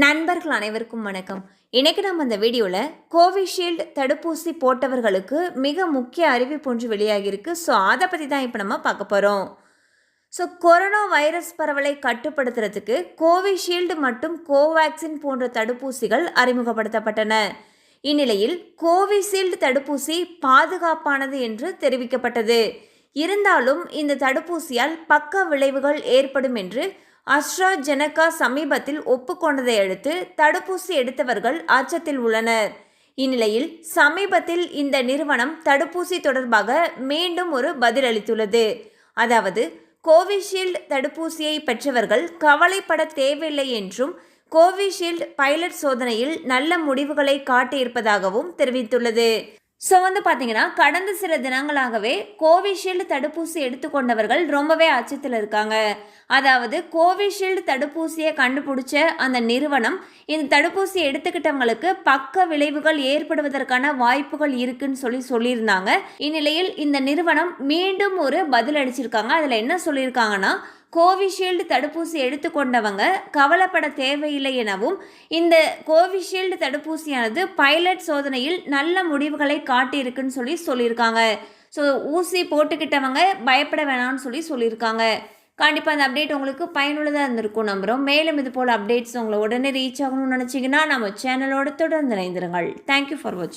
நண்பர்கள் அனைவருக்கும் வணக்கம். இன்னைக்கு நம்ம இந்த வீடியோவில் கோவிஷீல்டு தடுப்பூசி போட்டவர்களுக்கு மிக முக்கிய அறிவிப்பு ஒன்று வெளியாகியிருக்கு. ஸோ அதை பற்றி தான் இப்போ நம்ம பார்க்க போகிறோம் ஸோ கொரோனா வைரஸ் பரவலை கட்டுப்படுத்துறதுக்கு கோவிஷீல்டு மற்றும் கோவேக்சின் போன்ற தடுப்பூசிகள் அறிமுகப்படுத்தப்பட்டன. இந்நிலையில் கோவிஷீல்டு தடுப்பூசி பாதுகாப்பானது என்று தெரிவிக்கப்பட்டது. இருந்தாலும் இந்த தடுப்பூசியால் பக்க விளைவுகள் ஏற்படும் என்று அஸ்ட்ராஜெனகா சமீபத்தில் ஒப்புக்கொண்டதை அடுத்து தடுப்பூசி எடுத்தவர்கள் அச்சத்தில் உள்ளனர். இந்நிலையில் சமீபத்தில் இந்த நிறுவனம் தடுப்பூசி தொடர்பாக மீண்டும் ஒரு பதிலளித்துள்ளது. அதாவது கோவிஷீல்டு தடுப்பூசியை பெற்றவர்கள் கவலைப்பட தேவையில்லை என்றும் கோவிஷீல்டு பைலட் சோதனையில் நல்ல முடிவுகளை காட்டியிருப்பதாகவும் தெரிவித்துள்ளது. ஸோ வந்து பார்த்தீங்கன்னா கடந்த சில தினங்களாகவே கோவிஷீல்டு தடுப்பூசி எடுத்துக்கொண்டவர்கள் ரொம்பவே அச்சத்தில் இருக்காங்க. அதாவது கோவிஷீல்டு தடுப்பூசியை கண்டுபிடிச்ச அந்த நிறுவனம் இந்த தடுப்பூசி எடுத்துக்கிட்டவங்களுக்கு பக்க விளைவுகள் ஏற்படுவதற்கான வாய்ப்புகள் இருக்குன்னு சொல்லி சொல்லியிருந்தாங்க. இந்நிலையில் இந்த நிறுவனம் மீண்டும் ஒரு பதில் அடிச்சிருக்காங்க அதில் என்ன சொல்லியிருக்காங்கன்னா கோவிஷீல்டு தடுப்பூசி எடுத்துக்கொண்டவங்க கவலைப்பட தேவையில்லை எனவும் இந்த கோவிஷீல்டு தடுப்பூசியானது பைலட் சோதனையில் நல்ல முடிவுகளை காட்டியிருக்குன்னு சொல்லி சொல்லியிருக்காங்க. ஸோ ஊசி போட்டுக்கிட்டவங்க பயப்பட வேணாம்னு சொல்லி சொல்லியிருக்காங்க. கண்டிப்பாக அந்த அப்டேட் உங்களுக்கு பயனுள்ளதாக இருந்திருக்கும் நம்புகிறோம் மேலும் இது போல் அப்டேட்ஸ் உங்களை உடனே ரீச் ஆகணும்னு நினச்சிங்கன்னா நம்ம சேனலோட தொடர்ந்து இணைந்திருங்கள். தேங்க்யூ ஃபார் வாட்சிங்